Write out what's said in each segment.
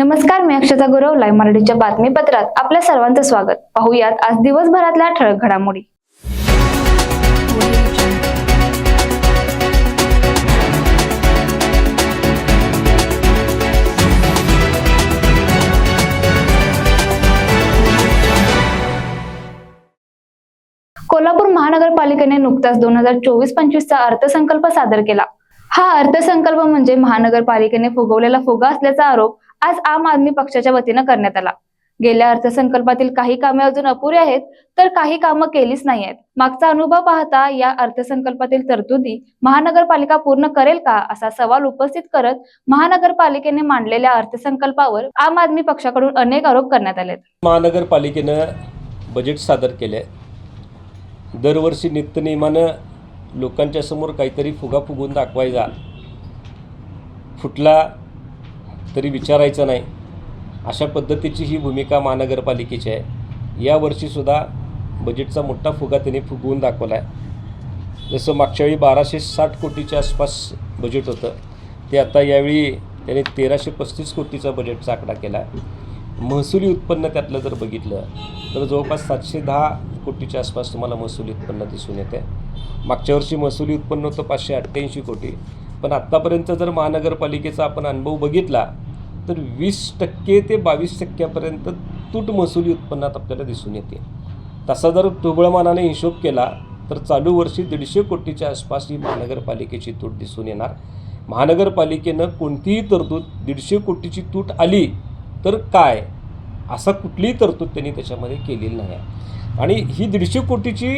नमस्कार मी अक्षता गुरव लाईव्ह मराठीच्या बातमीपत्रात आपल्या सर्वांचं स्वागत. पाहुयात आज दिवसभरातल्या ठळक घडामोडी. कोल्हापूर महानगरपालिकेने नुकताच दोन हजार चोवीस पंचवीसचा अर्थसंकल्प सादर केला. हा अर्थसंकल्प म्हणजे महानगरपालिकेने फुगवलेला फुगा असल्याचा आरोप आज आम आदमी पक्षाच्या वतीनं करण्यात आला. गेल्या अर्थसंकल्पातील काही कामे अजून अपुरी आहेत तर काही कामं केलीच नाही आहेत. मागचा अनुभव पाहता या अर्थसंकल्पातील तरतुदी महानगरपालिका पूर्ण करेल का असा सवाल उपस्थित करत महानगरपालिकेने मांडलेल्या अर्थसंकल्पावर आम आदमी पक्षाकडून अनेक आरोप करण्यात आलेत. महानगरपालिकेनं बजेट सादर केले दरवर्षी नित्यनियमानं लोकांच्या समोर काहीतरी फुगा फुगून दाखवायचा. फुटला तरी विचारायचं नाही. अशा पद्धतीची ही भूमिका महानगरपालिकेची आहे. यावर्षीसुद्धा बजेटचा मोठा फुगा त्यांनी फुगवून दाखवला आहे जसं मागच्या वेळी बाराशे साठ कोटीच्या आसपास बजेट होतं ते आता यावेळी त्यांनी तेराशे पस्तीस कोटीचा बजेटचा आकडा केला महसुली उत्पन्न त्यातलं जर बघितलं तर जवळपास सातशे दहा कोटीच्या आसपास तुम्हाला महसुली उत्पन्न दिसून येते. मागच्या वर्षी महसुली उत्पन्न होतं पाचशे अठ्ठ्याऐंशी कोटी. पण आत्तापर्यंत जर महानगरपालिकेचा आपण अनुभव बघितला तर वीस टक्के ते बावीस टक्क्यापर्यंत तूट महसुली उत्पन्नात आपल्याला दिसून येते. तसा जर तुबळमानाने हिशोब केला तर चालू वर्षी दीडशे कोटीच्या आसपास ही महानगरपालिकेची तूट दिसून येणार. महानगरपालिकेनं कोणतीही तरतूद दीडशे कोटीची तूट आली तर काय? असा कुठलीही तरतूद त्यांनी त्याच्यामध्ये केलेली नाही. आहे आणि ही दीडशे कोटीची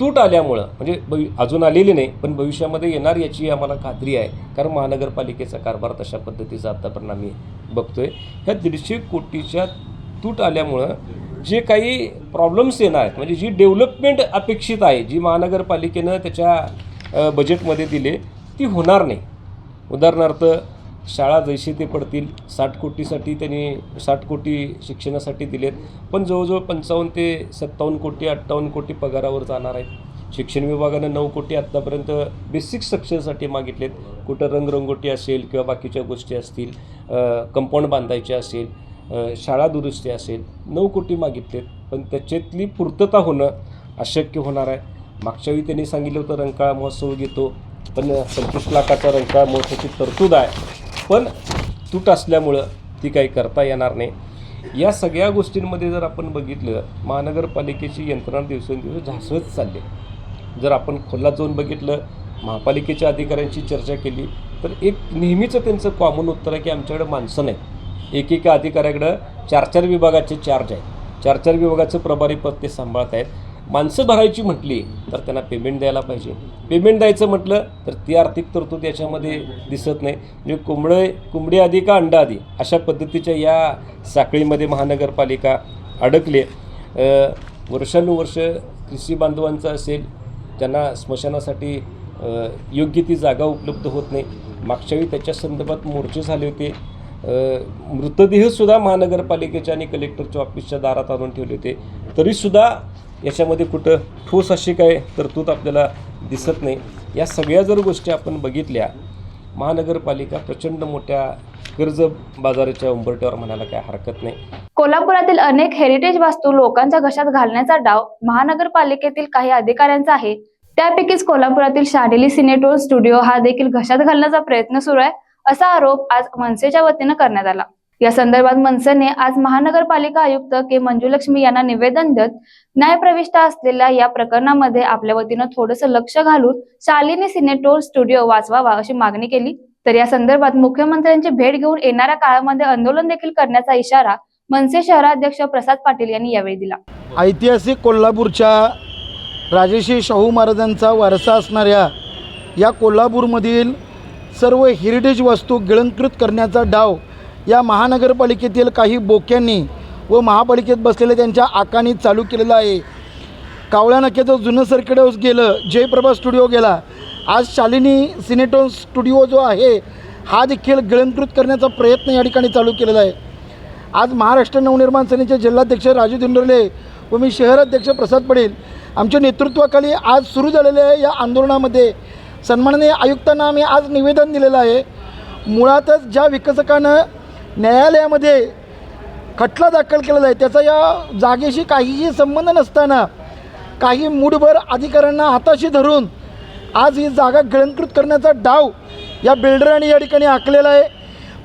तूट आल्यामुळं म्हणजे भवि अजून आलेली नाही पण भविष्यामध्ये येणार याची आम्हाला खात्री आहे. कारण महानगरपालिकेचा कारभार तशा पद्धतीचा आत्तापर्यंत आम्ही बघतोय. ह्या दीडशे कोटीच्या तूट आल्यामुळं जे काही प्रॉब्लेम्स येणार आहेत म्हणजे जी डेव्हलपमेंट अपेक्षित आहे जी महानगरपालिकेनं त्याच्या बजेटमध्ये दिले ती होणार नाही. उदाहरणार्थ शाळा जैसे ते पडतील साठ कोटीसाठी त्यांनी साठ कोटी शिक्षणासाठी दिलेत. पण जवळजवळ पंचावन्न ते सत्तावन्न कोटी अठ्ठावन्न कोटी पगारावर जाणार आहेत. शिक्षण विभागानं नऊ कोटी आत्तापर्यंत बेसिक स्ट्रक्चरसाठी मागितलेत. कुठं रंगरंगोटी असेल किंवा बाकीच्या गोष्टी असतील कंपाऊंड बांधायचे असेल शाळा दुरुस्ती असेल नऊ कोटी मागितलेत. पण त्याच्यातली पूर्तता होणं अशक्य होणार आहे. मागच्या वेळी त्यांनी सांगितलं होतं रंकाळा महोत्सव घेतो. पण पंचवीस लाखाचा रंकाळा महोत्सवाची तरतूद आहे. पण तूट असल्यामुळं ती काही करता येणार नाही. या सगळ्या गोष्टींमध्ये जर आपण बघितलं महानगरपालिकेची यंत्रणा दिवसेंदिवस झासळत चालली. जर आपण खोलात जाऊन बघितलं महापालिकेच्या अधिकाऱ्यांशी चर्चा केली तर एक नेहमीचं त्यांचं कॉमन उत्तर आहे की आमच्याकडे माणसं नाही एकेका अधिकाऱ्याकडं चार चार विभागाचे चार्ज आहेत. चार चार विभागाचं प्रभारी पद ते सांभाळत आहेत माणसं भरायची म्हटली तर त्यांना पेमेंट द्यायला पाहिजे. पेमेंट द्यायचं म्हटलं तर ती आर्थिक तरतूद याच्यामध्ये दिसत नाही. म्हणजे कोंबडे कोंबडी आधी का अंडा आधी? अशा पद्धतीच्या या साखळीमध्ये महानगरपालिका अडकले. वर्षानुवर्ष कृषी बांधवांचं असेल त्यांना स्मशानासाठी योग्य ती जागा उपलब्ध होत नाही. मागच्यावेळी त्याच्या संदर्भात मोर्चे झाले होते. मृतदेहसुद्धा महानगरपालिकेच्या आणि कलेक्टरच्या ऑफिसच्या दारात आणून ठेवले होते. तरीसुद्धा याच्यामध्ये कुठं ठोस अशी काय तरतूद आपल्याला दिसत नाही. या सगळ्या जर गोष्टी आपण बघितल्या महानगरपालिका प्रचंड मोठ्या कर्ज बाजाराच्या उंबरट्यावर म्हणायला काय हरकत नाही. कोल्हापुरातील अनेक हेरिटेज वास्तू लोकांच्या घशात घालण्याचा डाव महानगरपालिकेतील काही अधिकाऱ्यांचा आहे. त्यापैकीच कोल्हापुरातील शाडेली सिनेटोर स्टुडिओ हा देखील घशात घालण्याचा प्रयत्न सुरू आहे असा आरोप आज मनसेच्या वतीनं करण्यात आला. या संदर्भात मनसेने आज महानगरपालिका आयुक्त के मंजुलक्ष्मी यांना निवेदन देत न्यायप्रविष्ट असलेल्या या प्रकरणामध्ये आपल्या वतीनं थोडंसं लक्ष घालून शालिनी सिनेटोर स्टुडिओ वाचवावा अशी मागणी केली. तर या संदर्भात मुख्यमंत्र्यांची भेट घेऊन येणाऱ्या काळामध्ये आंदोलन देखील करण्याचा इशारा मनसे शहराध्यक्ष प्रसाद पाटील यांनी यावेळी दिला. ऐतिहासिक कोल्हापूरच्या राजेश्री शाहू महाराजांचा वारसा असणाऱ्या या कोल्हापूरमधील सर्व हेरिटेज वस्तू गिळंकृत करण्याचा डाव या महानगरपालिकेतील काही बोक्यांनी व महापालिकेत बसलेल्या त्यांच्या आकांनी चालू केलेला आहे. कावळ्या नक्याचं जुनं सर्किट हाऊस गेलं जयप्रभा स्टुडिओ गेला. आज शालिनी सिनेटोन स्टुडिओ जो आहे हा देखील गिळंकृत करण्याचा प्रयत्न या ठिकाणी चालू केलेला आहे. आज महाराष्ट्र नवनिर्माण सेनेचे जिल्हाध्यक्ष राजू दिंडोरले व मी शहराध्यक्ष प्रसाद पडेल आमच्या नेतृत्वाखाली आज सुरू झालेल्या या आंदोलनामध्ये. सन्माननीय आयुक्तांना आम्ही आज निवेदन दिलेलं आहे. मुळातच ज्या विकसकानं न्यायालयामध्ये खटला दाखल केलेला आहे. त्याचा या जागेशी काहीही संबंध नसताना काही मूडभर अधिकाऱ्यांना हाताशी धरून आज ही जागा गिळंकृत करण्याचा डाव या बिल्डरांनी या ठिकाणी आखलेला आहे.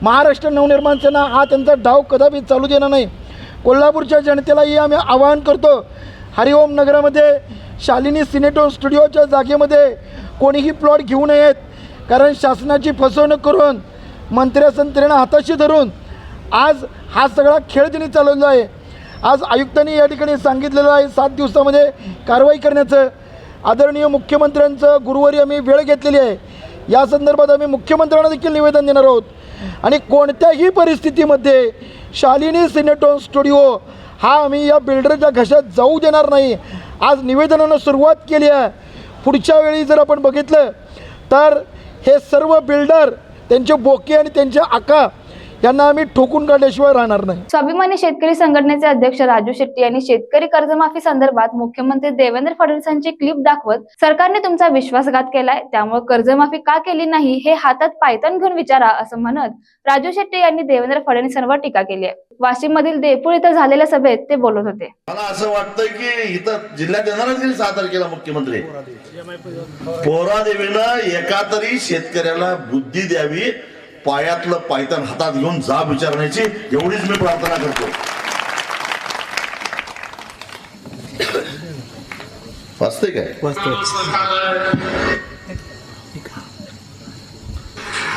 महाराष्ट्र नवनिर्माण सेना हा त्यांचा डाव कदापि चालू देणार नाही. कोल्हापूरच्या जनतेलाही आम्ही आवाहन करतो हरिओम नगरामध्ये शालिनी सिनेटो स्टुडिओच्या जागेमध्ये कोणीही प्लॉट घेऊ नयेत कारण शासनाची फसवणूक करून मंत्र्यासंत्र्यांना हाताशी धरून आज हा सगळा खेळ त्यांनी चालवला आहे आज आयुक्तांनी या ठिकाणी सांगितलेलं आहे सात दिवसामध्ये कारवाई करण्याचं. आदरणीय मुख्यमंत्र्यांचं गुरुवारी आम्ही वेळ घेतलेली आहे. या संदर्भात आम्ही मुख्यमंत्र्यांना देखील निवेदन देणार आहोत. आणि कोणत्याही परिस्थितीमध्ये शालिनी सिनेटॉन स्टुडिओ हा आम्ही या बिल्डरच्या घशात जाऊ देणार नाही. आज निवेदनानं सुरुवात केली आहे. पुढच्या वेळी जर आपण बघितलं तर हे सर्व बिल्डर त्यांचे बोके आणि त्यांचे आका यांना आम्ही ठोकून काढल्याशिवाय राहणार नाही. स्वाभिमानी शेतकरी संघटनेचे अध्यक्ष राजू शेट्टी यांनी शेतकरी कर्जमाफी संदर्भात मुख्यमंत्री देवेंद्र फडणवीसांची क्लिप दाखवत सरकारने तुमचा विश्वासघात केलाय त्यामुळे कर्जमाफी का केली नाही हे हातात पायतान घेऊन विचारा असं म्हणत राजू शेट्टी यांनी देवेंद्र फडणवीसांवर टीका केली आहे. वाशिम मधील देपूळ इथं झालेल्या सभेत ते बोलत होते. मला असं वाटतं की इथं जिल्ह्यात येणारच गेली सहा तारखेला मुख्यमंत्री. पोरादेवीनं एका तरी शेतकऱ्याला बुद्धी द्यावी पायातलं पायतन हातात घेऊन जाब विचारण्याची एवढीच मी प्रार्थना करतो. वाचते काय?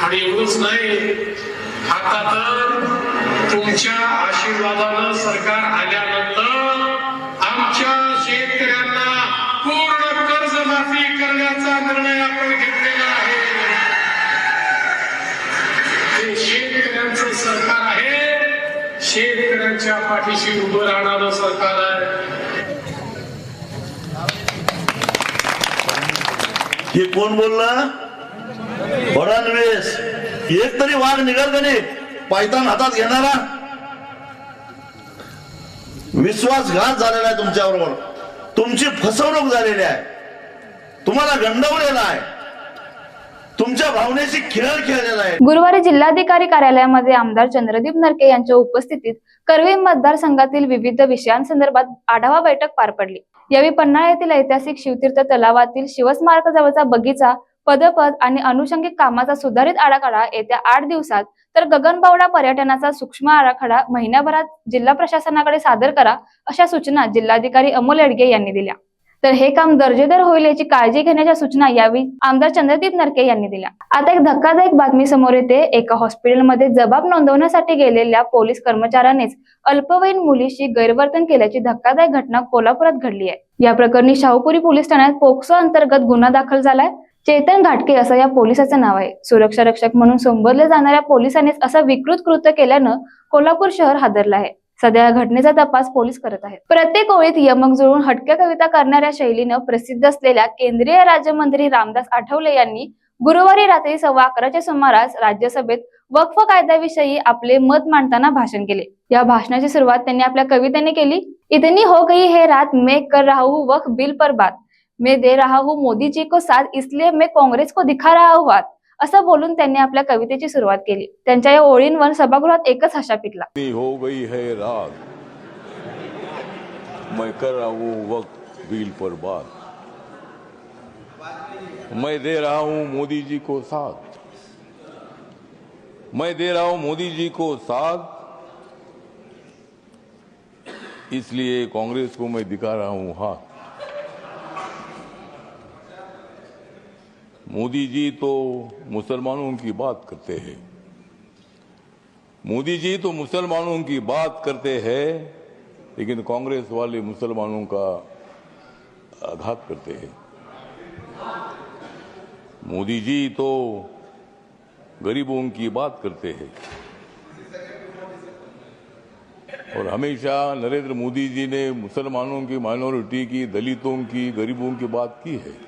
आणि एवढंच नाही आता तर तुमच्या आशीर्वादानं सरकार आल्यानंतर पाठीशी उभं राहणारं सरकार आहे. हे कोण बोललं? फडणवीस एक तरी वाघ निघाल का नाही? पायतान हातात घेणारा. विश्वासघात झालेला आहे तुमच्याबरोबर. तुमची फसवणूक झालेली आहे. तुम्हाला गंडवलेला आहे. तुमच्या भावनेशी खेळ खेळलेला आहे. गुरुवारी जिल्हाधिकारी कार्यालयामध्ये आमदार चंद्रदीप नरके यांच्या उपस्थितीत कर्वे मतदारसंघातील विविध विषयांसंदर्भात आढावा बैठक पार पडली. यावेळी पन्हाळा येथील ऐतिहासिक शिवतीर्थ तलावातील शिवस्मारकाजवळचा बगीचा पदपद आणि अनुषंगिक कामाचा सुधारित आराखडा येत्या आठ दिवसात तर गगनबावडा पर्यटनाचा सूक्ष्म आराखडा महिन्याभरात जिल्हा प्रशासनाकडे सादर करा अशा सूचना जिल्हाधिकारी अमोल येडगे यांनी दिल्या. तर हे काम दर्जेदार होईल याची काळजी घेण्याच्या सूचना यावेळी आमदार चंद्रदीप नरके यांनी दिल्या. आता एक धक्कादायक बातमी समोर येते. एका हॉस्पिटलमध्ये जबाब नोंदवण्यासाठी गेलेल्या पोलीस कर्मचाऱ्यानेच अल्पवयीन मुलीशी गैरवर्तन केल्याची धक्कादायक घटना कोल्हापुरात घडली आहे. या प्रकरणी शाहूपुरी पोलीस ठाण्यात पोक्सो अंतर्गत गुन्हा दाखल झालाय. चेतन घाटके असं या पोलिसाचं नाव आहे. सुरक्षा रक्षक म्हणून संबोधल्या जाणाऱ्या पोलिसांनीच असं विकृत कृत्य केल्यानं कोल्हापूर शहर हादरलं आहे. सध्या घटनेचा तपास पोलीस करत आहेत. प्रत्येक ओळीत यमक जुळून हटक्या कविता करणाऱ्या शैलीनं प्रसिद्ध असलेल्या केंद्रीय राज्यमंत्री रामदास आठवले यांनी गुरुवारी रात्री सव्वा अकराच्या सुमारास राज्यसभेत वक्फ कायद्याविषयी आपले मत मांडताना भाषण केले. या भाषणाची सुरुवात त्यांनी आपल्या कवितेने केली. इतनी हो गई है रात मैं कर रहा हूँ वक्फ बिल पर बात. मैं दे रहा हूँ मोदी जी को साथ इसलिए मैं काँग्रेस को दिखा रहा हूँ असं बोलून त्यांनी आपल्या कवितेची सुरुवात केली. त्यांच्या या ओळींवर सभागृहात एकच हशा पिकला हो गई है रात मैं कर रहा हूं वक्त बिल पर बात मैं दे रहा हूं मोदी जी को साथ मैं दे रहा हूं मोदी जी को साथ इसलिए कांग्रेस को मैं दिखा रहा हूँ हाथ. मोदी जी तो मुसलमानों की बात करते हैं। मोदी जी तो मुसलमानों की बात करते हैं, लेकिन कांग्रेस वाले मुसलमानों का आघात करते हैं। मोदी जी तो गरीबों की बात करते हैं। और हमेशा नरेंद्र मोदी जी ने मुसलमानों की, माइनॉरिटी की, दलितों की, गरीबों की बात की है।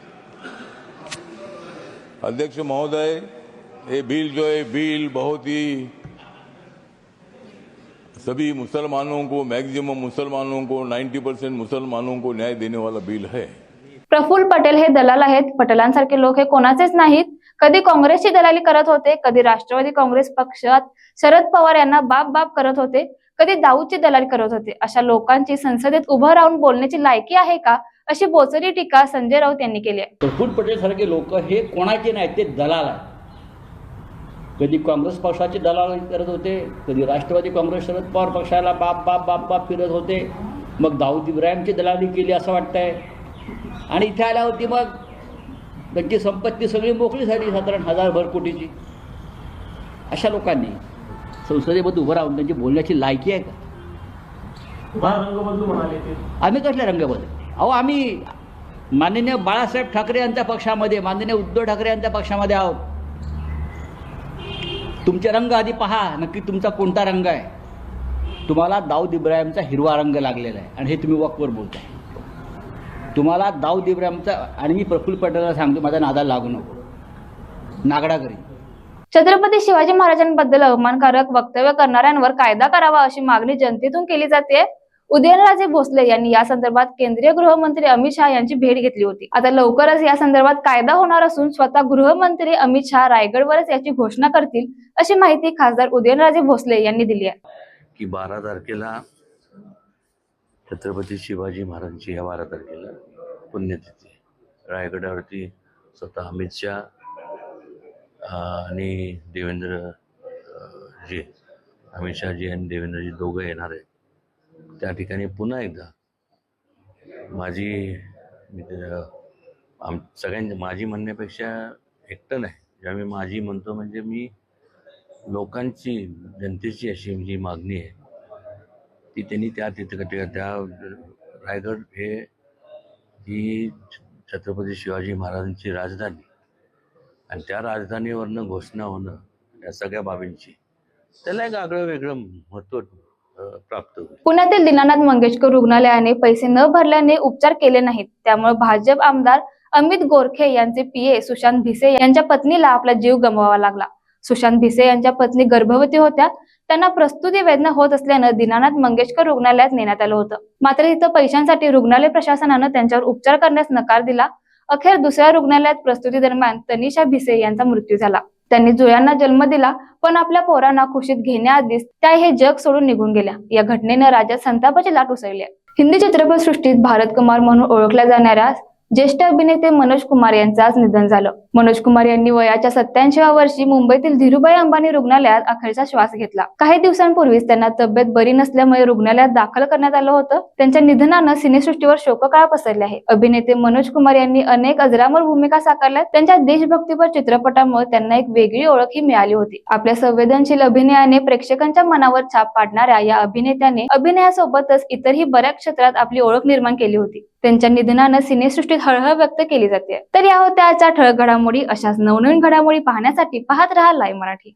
अध्यक्ष महोदय ये बिल जो है बिल बहुत ही सभी मुसलमानों को मैक्सिमम मुसलमानों को 90 परसेंट मुसलमानों को न्याय देने वाला बिल है। प्रफुल्ल पटेल हे दलाल आहेत. पटेलांसारखे लोक हे कोणाचेच नाहीत. कधी काँग्रेसची दलाली करत होते कधी राष्ट्रवादी काँग्रेस पक्षात शरद पवार यांना बाप बाप करत होते कधी दाऊदची दलाली करत होते. अशा लोकांची संसदेत उभं राहून बोलण्याची लायकी आहे का? अशी बोचरी टीका संजय राऊत यांनी केली आहे. प्रफुल्ल पटेल सारखे लोक हे कोणाचे नाहीत ते दलाल आहेत. कधी काँग्रेस पक्षाचे दलाल करत होते कधी राष्ट्रवादी काँग्रेस शरद पवार पक्षाला बाप बाप बाप बाप फिरत होते. मग दाऊद इब्राहिमची दलाली केली असं वाटतंय. आणि इथे आल्यावरती मग त्यांची संपत्ती सगळी मोकळी झाली साधारण हजार भर कोटीची. अशा लोकांनी संसदेमध्ये उभं राहून त्यांची बोलण्याची लायकी आहे का? आम्ही कसल्या रंगबद्दल अहो आम्ही माननीय बाळासाहेब ठाकरे यांच्या पक्षामध्ये माननीय उद्धव ठाकरे यांच्या पक्षामध्ये आहोत. तुमचे रंग आधी पहा नक्की तुमचा कोणता रंग आहे? तुम्हाला दाऊद इब्राहिमचा हिरवा रंग लागलेला आहे आणि हे तुम्ही वकवर बोलताय. तुम्हाला दाऊद इब्राहिमचा आणि मी प्रफुल्ल पटेलला सांगतो माझा नादा लागू नको. नागडा करीन छत्रपती शिवाजी महाराजांबद्दल अवमानकारक वक्तव्य करणाऱ्यांवर कायदा करावा अशी मागणी जनतेतून केली जाते उदयनराजे भोसले यांनी या संदर्भात केंद्रीय गृहमंत्री अमित शहा यांची भेट घेतली होती. आता लवकरच या संदर्भात कायदा होणार असून स्वतः गृहमंत्री अमित शहा रायगडवरच याची घोषणा करतील अशी माहिती खासदार उदयनराजे भोसले यांनी दिली आहे. की बारा तारखेला छत्रपती शिवाजी महाराजांची या बारा तारखेला पुण्यतिथी रायगडावरती स्वतः अमित शहा आणि देवेंद्र जी अमित शहाजी आणि देवेंद्रजी दोघं येणार आहेत. त्या ठिकाणी पुन्हा एकदा माझी मी आम सगळ्यांची माझी म्हणण्यापेक्षा एकटं नाही. जेव्हा मी माझी म्हणतो म्हणजे मी लोकांची जनतेची अशी जी मागणी आहे ती त्यांनी त्या तिथं त्या रायगड हे ही छत्रपती शिवाजी महाराजांची राजधानी आणि त्या राजधानीवरनं घोषणा होणं या सगळ्या बाबींची. त्याला एक आगळं वेगळं महत्त्व प्राप्त होईल. पुण्यातील दीनानाथ मंगेशकर रुग्णालयाने पैसे न भरल्याने उपचार केले नाहीत. त्यामुळे भाजप आमदार अमित गोरखे यांचे पीए सुशांत भिसे यांच्या पत्नीला आपला जीव गमवावा लागला. सुशांत भिसे यांच्या पत्नी गर्भवती होत्या. त्यांना प्रस्तुती वेदना होत असल्यानं दीनानाथ मंगेशकर रुग्णालयात नेण्यात आलं होतं. मात्र इथं पैशांसाठी रुग्णालय प्रशासनानं त्यांच्यावर उपचार करण्यास नकार दिला. अखेर दुसऱ्या रुग्णालयात प्रस्तुती दरम्यान तनिषा भिसे यांचा मृत्यू झाला. त्यांनी जुळ्यांना जन्म दिला पण आपल्या पोरांना खुशीत घेण्याआधीच त्या हे जग सोडून निघून गेल्या या घटनेनं राज्यात संतापाची लाट उसळली आहे. हिंदी चित्रपटसृष्टीत भारत कुमार म्हणून ओळखल्या जाणाऱ्या ज्येष्ठ अभिनेते मनोज कुमार यांचं आज निधन झालं. मनोज कुमार यांनी वयाच्या सत्याऐंशीव्या वर्षी मुंबईतील धीरूभाई अंबानी रुग्णालयात अखेरचा श्वास घेतला. काही दिवसांपूर्वीच त्यांना तब्येत बरी नसल्यामुळे रुग्णालयात दाखल करण्यात आलं होतं. त्यांच्या निधनानं सिनेसृष्टीवर शोककाळ पसरली आहे. अभिनेते मनोज कुमार यांनी अनेक अजरामर भूमिका साकारल्या त्यांच्या देशभक्तीपर चित्रपटामुळे त्यांना एक वेगळी ओळखही मिळाली होती. आपल्या संवेदनशील अभिनयाने प्रेक्षकांच्या मनावर छाप पाडणाऱ्या या अभिनेत्याने अभिनयासोबतच इतरही बऱ्याच क्षेत्रात आपली ओळख निर्माण केली होती. त्यांच्या निधनानं सिनेसृष्टीत हळहळ व्यक्त केली जाते. तर या होत्या आजच्या ठळक घडामोडी अशाच नवनवीन घडामोडी पाहण्यासाठी पाहत राहा लाईव्ह मराठी.